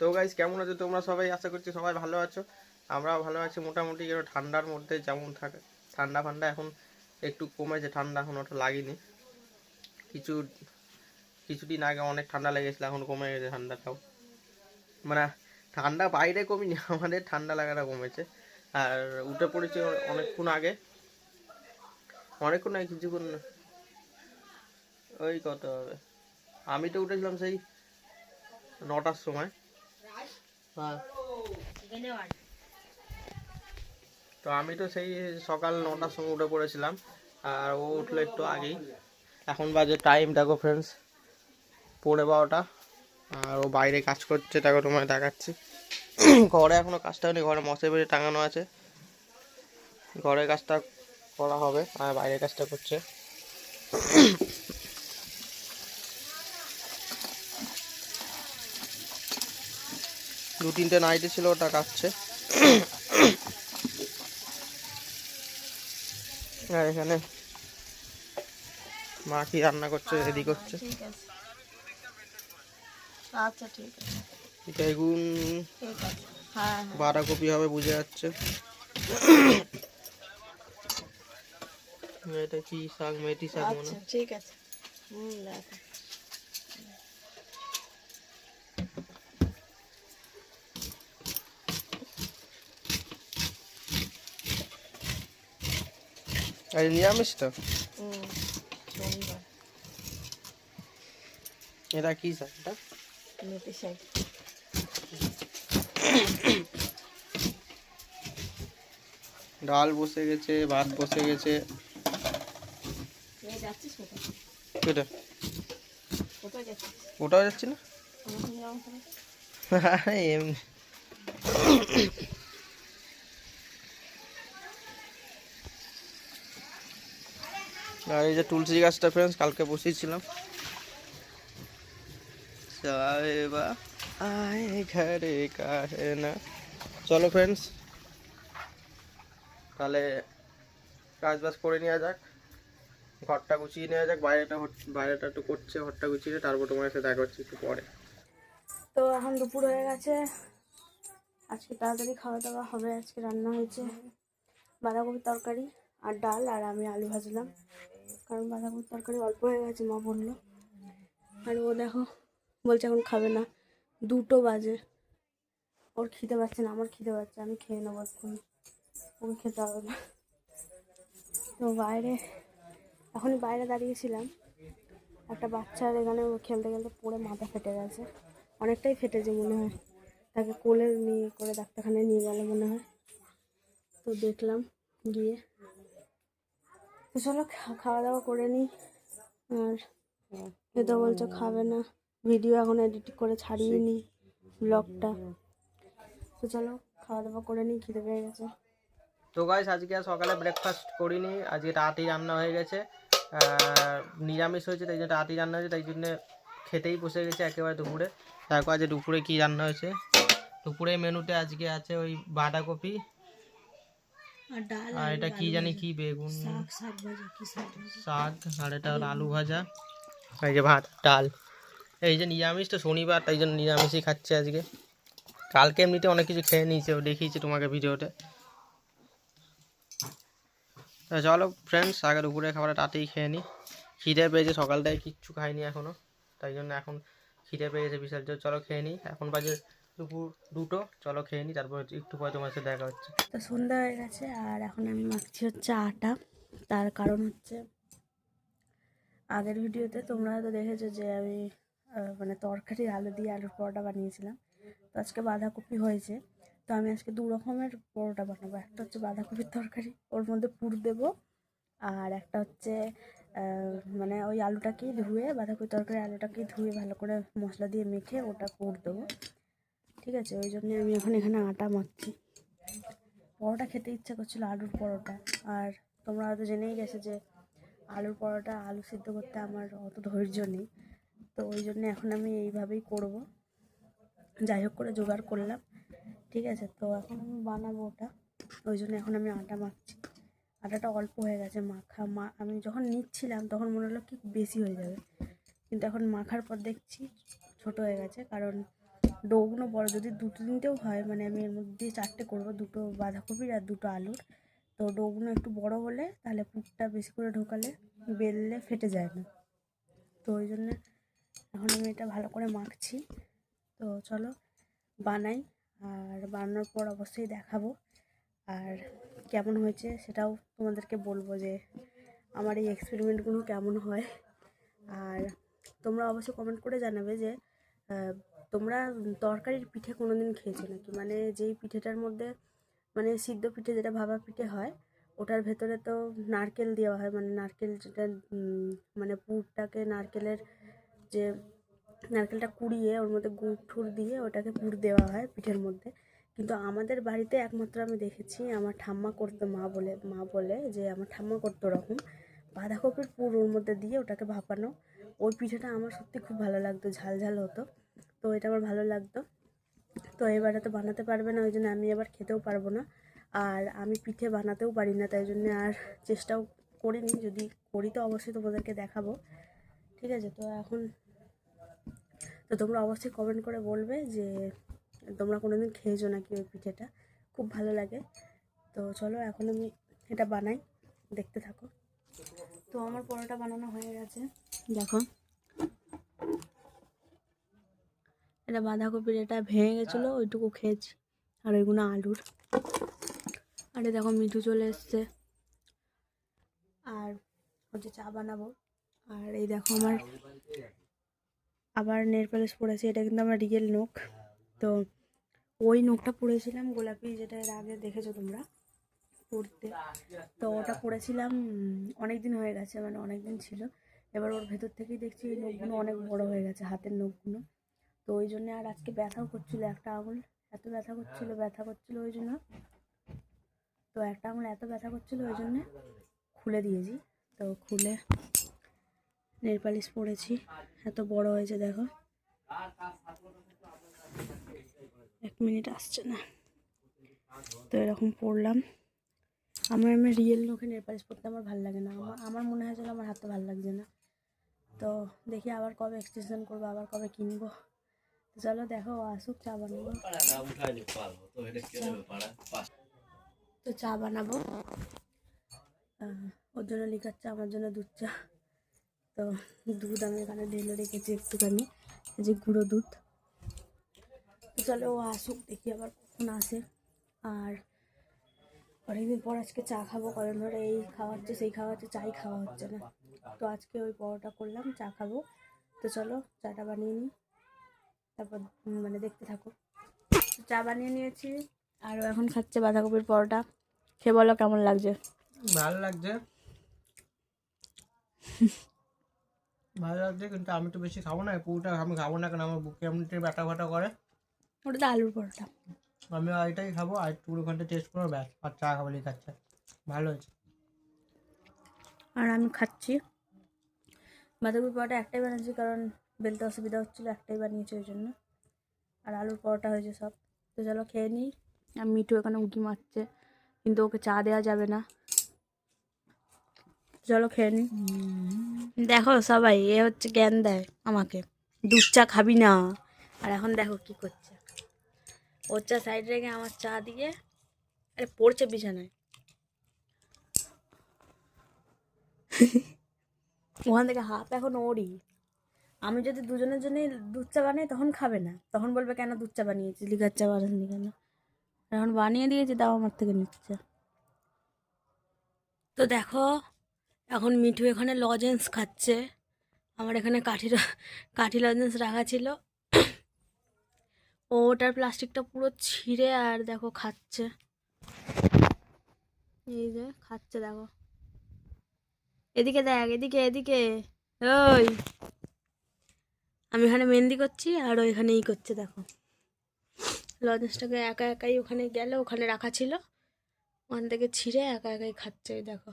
তো গাইজ কেমন আছো? তোমরা সবাই আশা করছি সবাই ভালো আছো। আমরাও ভালো আছি। মোটামুটি এবার ঠান্ডার মধ্যে যেমন থাকে। ঠান্ডা ফান্ডা এখন একটু কমেছে, ঠান্ডা এখন ওটা লাগেনি। কিছু, কিছুদিন আগে অনেক ঠান্ডা লেগেছিলো, এখন কমে গেছে ঠান্ডাটাও। মানে ঠান্ডা বাইরে কমিনি, আমাদের ঠান্ডা লাগাটা কমেছে। আর উঠে পড়েছি অনেকক্ষণ আগে। অনেকক্ষণ আগে, কিছুক্ষণ ওই কত হবে? আমি তো উঠেছিলাম সেই নটার সময়। তো আমি তো সেই সকাল নটার সময় উঠে পড়েছিলাম, আর ও উঠল একটু আগেই। এখন বাজে টাইম দেখো ফ্রেন্ডস পড়ে বারোটা, আর ও বাইরে কাজ করছে, দেখো তোমায় দেখাচ্ছি। ঘরে এখনও কাজটা হয়নি, ঘরে মশাই বেড়ে টাঙানো আছে। ঘরের কাজটা করা হবে, আর বাইরের কাজটা করছে। দু তিনটে নাইটে ছিল ওটা কাটছে। আর এখানে মা কি রান্না করছে রেডি করছে? ঠিক আছে। আচ্ছা ঠিক আছে। হ্যাঁ হ্যাঁ। বাঁধাকপি হবে বুঝে যাচ্ছে। এটা কি শাক মেথি শাক মনে আচ্ছা ঠিক আছে। হুম আর নিরামিষ তো। এটা কি শাক এটা? শাক। ডাল বসে গেছে ভাত বসে গেছে। কোথায়? ওটাও যাচ্ছে না? এমনি। আর এই যে তুলসী গাছটা ফ্রেন্ডস কালকে বসিয়েছিলাম। চলো ফ্রেন্ডস তাহলে কাজ বাজ করে নেওয়া যাক। ঘরটা গুছিয়ে নেওয়া যাক, বাইরেটা বাইরেটা একটু করছে, ঘরটা গুছিয়ে, তারপর তোমার সাথে দেখা হচ্ছে একটু পরে। তো এখন দুপুর হয়ে গেছে। আজকে তাড়াতাড়ি খাওয়া দাওয়া হবে, আজকে রান্না হয়েছে বাঁধাকপির তরকারি। আর ডাল আর আমি আলু ভাজলাম। কারণ বাঁধাকপির তরকারি অল্প হয়ে গেছে, মা বলল। আর ও দেখো, বলছে এখন খাবে না। দুটো বাজে। ওর খিদে পাচ্ছে না, আমার খিদে পাচ্ছে, আমি খেয়ে নেব এক্ষুনি। ওকে খেতে হবে না। তো বাইরে, এখনই বাইরে দাঁড়িয়েছিলাম। একটা বাচ্চার এখানে খেলতে খেলতে পড়ে মাথা ফেটে গেছে। অনেকটাই ফেটেছে মনে হয়। তাকে কোলে নিয়ে করে ডাক্তারখানায় নিয়ে গেল মনে হয়। তো দেখলাম গিয়ে তো চলো খাওয়া দাওয়া করে নিই। আর এ তো বলছো খাবে না। ভিডিও এখন এডিট করে ছাড়িয়ে নিই ব্লগটা তো চলো খাওয়া দাওয়া করে নিই খিদে পেয়ে গেছে। তো গাইস আজকে আর সকালে ব্রেকফাস্ট করিনি। আজকে তাড়াতাড়ি রান্না হয়ে গেছে। নিরামিষ হয়েছে তাই জন্য তাড়াতাড়ি রান্না হয়েছে তাই জন্য খেতেই বসে গেছে একেবারে দুপুরে। দেখো আজ দুপুরে কি রান্না হয়েছে। দুপুরে মেনুতে আজকে আছে ওই বাঁধাকপি আর ডাল আর এটা কি জানি কি বেগুন? শাক শাক ভাজা কি শাক শাক আর এটা হলো আলু ভাজা। এই যে ভাত ডাল। এই যে নিরামিষ তো শনিবার তাই জন্য নিরামিষই খাচ্ছে আজকে। কালকে এমনিতে অনেক কিছু খেয়ে নিয়েছে দেখিয়েছি তোমাকে ভিডিওতে। চলো ফ্রেন্ডস আগে দুপুরে খাবারটা তাতেই খেয়ে নিই খিদে পেয়েছে সকালটায় কিচ্ছু খাইনি এখনও তাই জন্য এখন খিদে পেয়েছে বিশাল চলো খেয়ে নিই এখন বাজে দুপুর দুটো। চলো খেয়ে নিই তারপর একটু পরে তোমার সাথে দেখা হচ্ছে। তো সন্ধ্যা হয়ে গেছে, আর এখন আমি মাখছি হচ্ছে আটা। তার কারণ হচ্ছে, আগের ভিডিওতে তোমরা হয়তো দেখেছ যে আমি মানে তরকারি, আলু দিয়ে আলুর পরোটা বানিয়েছিলাম। তো আজকে বাঁধাকপি হয়েছে। তো আমি আজকে দু রকমের পরোটা বানাবো। একটা হচ্ছে বাঁধাকপির তরকারি, ওর মধ্যে পুর দেবো। আর একটা হচ্ছে মানে ওই আলুটাকেই ধুয়ে, বাঁধাকপির তরকারি আলুটাকেই ধুয়ে ভালো করে মশলা দিয়ে মেখে ওটা পুর দেবো। ঠিক আছে, ওই জন্যে আমি এখন এখানে আটা মাখছি। পরোটা খেতে ইচ্ছা করছিল আলুর পরোটা। আর তোমরা হয়তো জেনেই গেছে যে আলুর পরোটা আলু সিদ্ধ করতে আমার অত ধৈর্য নেই। তো ওই জন্য এখন আমি এইভাবেই করব। যাই হোক করে জোগাড় করলাম। ঠিক আছে, তো এখন আমি বানাবো ওটা। ওই জন্য এখন আমি আটা মাখছি। আটাটা অল্প হয়ে গেছে মাখা। মা, আমি যখন নিচ্ছিলাম তখন মনে হলো কি বেশি হয়ে যাবে। কিন্তু এখন মাখার পর দেখছি ছোট হয়ে গেছে। কারণ ডোগুলো বড় যদি দুটো তিনটেও হয় মানে আমি এর মধ্যে চারটে করব, দুটো বাঁধাকপির আর দুটো আলুর। তো ডোগুলো একটু বড় হলে তাহলে পুরটা বেশি করে ঢোকালে বেললে ফেটে যায় না। তো ওই জন্য এখন আমি এটা ভালো করে মাখছি। তো চলো বানাই, আর বানানোর পর অবশ্যই দেখাবো। আর কেমন হয়েছে সেটাও তোমাদেরকে বলব যে আমার এই এক্সপেরিমেন্টগুলো কেমন হয়। আর তোমরা অবশ্যই কমেন্ট করে জানাবে যে তোমরা তরকারির পিঠে কোনো দিন খেয়েছো নাকি? মানে যেই পিঠেটার মধ্যে মানে সিদ্ধ পিঠে যেটা ভাবা পিঠে হয়, ওটার ভেতরে তো নারকেল দেওয়া হয়। মানে নারকেল যেটা মানে পুরটাকে নারকেলের যে নারকেলটা কুড়িয়ে, ওর মধ্যে গুড় ঠুর দিয়ে ওটাকে পুর দেওয়া হয় পিঠের মধ্যে। কিন্তু আমাদের বাড়িতে একমাত্র আমি দেখেছি, আমার ঠাম্মা করতো মা বলে মা বলে যে আমার ঠাম্মা করতো ওরকম। বাঁধাকপির পুর ওর মধ্যে দিয়ে ওটাকে ভাপানো। ওই পিঠেটা আমার সত্যি খুব ভালো লাগতো, ঝাল ঝাল হতো। তো এটা আমার ভালো লাগতো। তো এবারে তো বানাতে পারবে না ওই জন্য আমি এবার খেতেও পারব না। আর আমি পিঠে বানাতেও পারি না, তাই জন্য আর চেষ্টাও করিনি। যদি করি তো অবশ্যই তোমাদেরকে দেখাবো। ঠিক আছে? তো এখন তো তোমরা অবশ্যই কমেন্ট করে বলবে যে তোমরা কোনো দিন খেয়েছো নাকি ওই পিঠেটা? খুব ভালো লাগে। তো চলো এখন আমি এটা বানাই, দেখতে থাকো। তো আমার পরোটা বানানো হয়ে গেছে। দেখো। এটা বাঁধাকপির এটা ভেঙে গেছিল ওইটুকু খেয়েছি। আর ওইগুলো আলুর। আর এই দেখো মিঠু চলে এসছে। আর হচ্ছে চা বানাবো। আর এই দেখো আমার আবার নেল প্যালেস পড়েছে এটা কিন্তু আমার রিয়েল নখ। তো ওই নখটা পড়েছিলাম গোলাপি যেটা এর আগে দেখেছ তোমরা? পড়তে তো ওটা পড়েছিলাম অনেক দিন হয়ে গেছে মানে অনেক দিন ছিল। এবার ওর ভেতর থেকেই দেখছি এই নখগুলো অনেক বড় হয়ে গেছে হাতের নখগুলো। তো ওই জন্য আর আজকে ব্যথাও করছিল একটা আঙুল এত ব্যথা করছিল ব্যথা করছিল ওই জন্য। তো একটা আঙুল এত ব্যথা করছিল ওই জন্য খুলে দিয়েছি। তো খুলে নেল পালিশ পরেছি এত বড় হয়েছে দেখো। এক মিনিট আসছে না। তো এরকম পড়লাম আমার আমি রিয়েল নখে নেল পালিশ পরতে আমার ভালো লাগে না। আমার আমার মনে হয় যেন আমার হাতে ভালো লাগছে না। তো দেখি আবার কবে এক্সটেনশন করব আবার কবে কিনবো। চলো দেখো আসুক, চা বানাবো। তো চা বানাবো। ওর জন্য লিকার আমার জন্য দুধ চা। তো দুধ আমি এখানে ঢেলে রেখেছি একটুখানি যে গুঁড়ো দুধ। তো চলো, ও আসুক, দেখি আবার কখন আসে। আর অনেকদিন পর আজকে চা খাব কদিন ধরে এই খাওয়া হচ্ছে, সেই খাওয়া হচ্ছে, চাই খাওয়া হচ্ছে না। তো আজকে ওই পরোটা করলাম, চা খাব। তো চলো, চাটা বানিয়ে নিই। তারপর মানে দেখতে থাকো। চা বানিয়ে নিয়েছি আর এখন খাচ্ছে বাঁধাকপির পরোটা। খেয়ে বলো কেমন লাগছে? ভালো লাগছে। ভালো লাগছে কিন্তু আমি তো বেশি খাব না পুরোটা আমি খাব না কারণ আমার বুকে এমনিতে ব্যথা ব্যথা করে। ওটা তো আলুর পরোটা। আমি এটাই খাব আর একটু ওখানটা টেস্ট করব ব্যাস আর চা খাব খাচ্ছে। ভালো হয়েছে। আর আমি খাচ্ছি। বাঁধাকপির পরোটা একটাই বানাচ্ছি কারণ বেলতে অসুবিধা হচ্ছিল একটাই বানিয়েছি ওই জন্য। আর আলুর পরোটা হয়েছে সব। তো চলো খেয়ে নিই। আর মিঠু এখানে উঁকি মারছে, কিন্তু ওকে চা দেওয়া যাবে না। চলো খেয়ে নিই। দেখো সবাই, এ হচ্ছে জ্ঞান দেয় আমাকে। দুধ চা খাবি না। আর এখন দেখো কি করছে। ওর চা সাইড রেখে আমার চা দিয়ে, আরে পড়ছে বিছানায়। ওখান থেকে হাত এখন ওরই। আমি যদি দুজনের জন্যই দুধ চা বানাই, তখন খাবে না। তখন বলবে, কেন দুধ চা বানিয়েছি লিকার চা বানাসনি কেন? এখন বানিয়ে দিয়েছি, তাও আমার থেকে নিচ্ছে। তো দেখো, এখন মিঠু এখানে লজেন্স খাচ্ছে। আমার এখানে কাঠি কাঠি লজেন্স রাখা ছিল। ও ওটার প্লাস্টিকটা পুরো ছিঁড়ে আর দেখো খাচ্ছে। এই যে, খাচ্ছে দেখো। এদিকে দেখ, এদিকে এদিকে। ওই। আমি এখানে মেহেন্দি করছি আর ওইখানে ই করছে, দেখো। লজেন্সটাকে একা একাই ওখানে গেলে, ওখানে রাখা ছিল। ওখান থেকে ছিঁড়ে একা একাই খাচ্ছে, এই দেখো।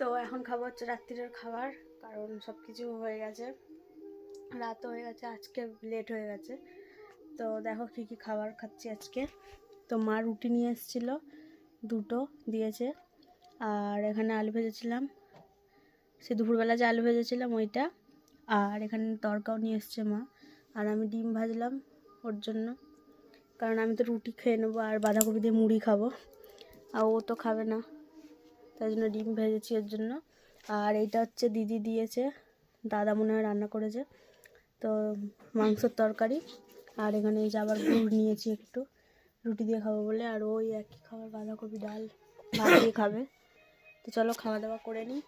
তো এখন খাব হচ্ছে রাত্রিরের খাবার, কারণ সব কিছু হয়ে গেছে। রাত হয়ে গেছে, আজকে লেট হয়ে গেছে। তো দেখো কী কী খাবার খাচ্ছি আজকে। তো মা রুটি নিয়ে এসেছিল, দুটো দিয়েছে। আর এখানে আলু ভেজেছিলাম। সে দুপুরবেলা যে আলু ভেজেছিলাম, ওইটা। আর এখানে তরকাও নিয়ে এসছে মা। আর আমি ডিম ভাজলাম ওর জন্য। কারণ আমি তো রুটি খেয়ে নেব আর বাঁধাকপি দিয়ে মুড়ি খাব। আর ও তো খাবে না। তাই জন্য ডিম ভেজেছি ওর জন্য। আর এইটা হচ্ছে দিদি দিয়েছে। দাদা মনে হয় রান্না করেছে। তো মাংসের তরকারি। আর এখানে এই যে আবার গুড় নিয়েছি একটু। রুটি দিয়ে খাব বলে। আর ওই একই খাবার বাঁধাকপি, ডাল, ভাত দিয়ে খাবে। তো চলো খাওয়া দাওয়া করে নিই।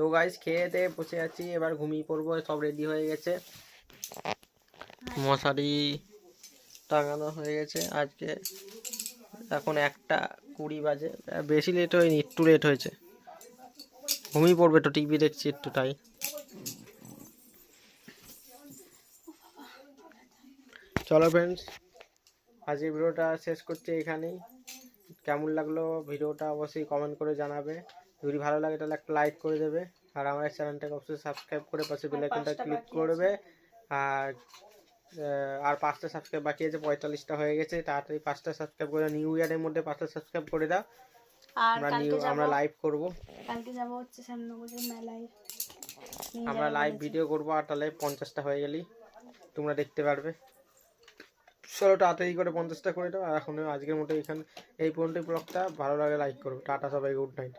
তো গাইস খেয়ে দিয়ে বসে আছি, এবার ঘুমিয়ে পড়ব, সব রেডি হয়ে গেছে। মশারি টাঙানো হয়ে গেছে, আজকে এখন একটা কুড়ি বাজে, বেশি লেট হয়নি, একটু লেট হয়েছে। ঘুমিয়ে পড়বে তো টিভি দেখছি একটু, তাই। চলো ফ্রেন্ডস আজকের ভিডিওটা শেষ করছি এখানেই। কেমন লাগল ভিডিওটা অবশ্যই কমেন্ট করে জানাবে। যদি ভালো লাগে তাহলে একটা লাইক করে দেবে। আর আমার চ্যানেলটাকে অবশ্যই সাবস্ক্রাইব করে পাশে বেল আইকনটা পাঁচটা ক্লিক করবে আর আর পাঁচটা সাবস্ক্রাইব বাকি আছে পঁয়তাল্লিশটা হয়ে গেছে। তাড়াতাড়ি পাঁচটা সাবস্ক্রাইব করে নিউ ইয়ারের মধ্যে পাঁচটা সাবস্ক্রাইব করে দাও। আমরা নিউ আমরা লাইভ করব। কালকে যাব হচ্ছে শ্যামনগরের মেলায়। আমরা লাইভ ভিডিও করব আর তাহলে পঞ্চাশটা হয়ে গেলেই তোমরা দেখতে পারবে। চলো তাড়াতাড়ি করে পঞ্চাশটা করে দাও। আর এখন আজকের মতো এখানে এই পর্যন্ত ব্লগটা। ভালো লাগে লাইক করো টাটা সবাই গুড নাইট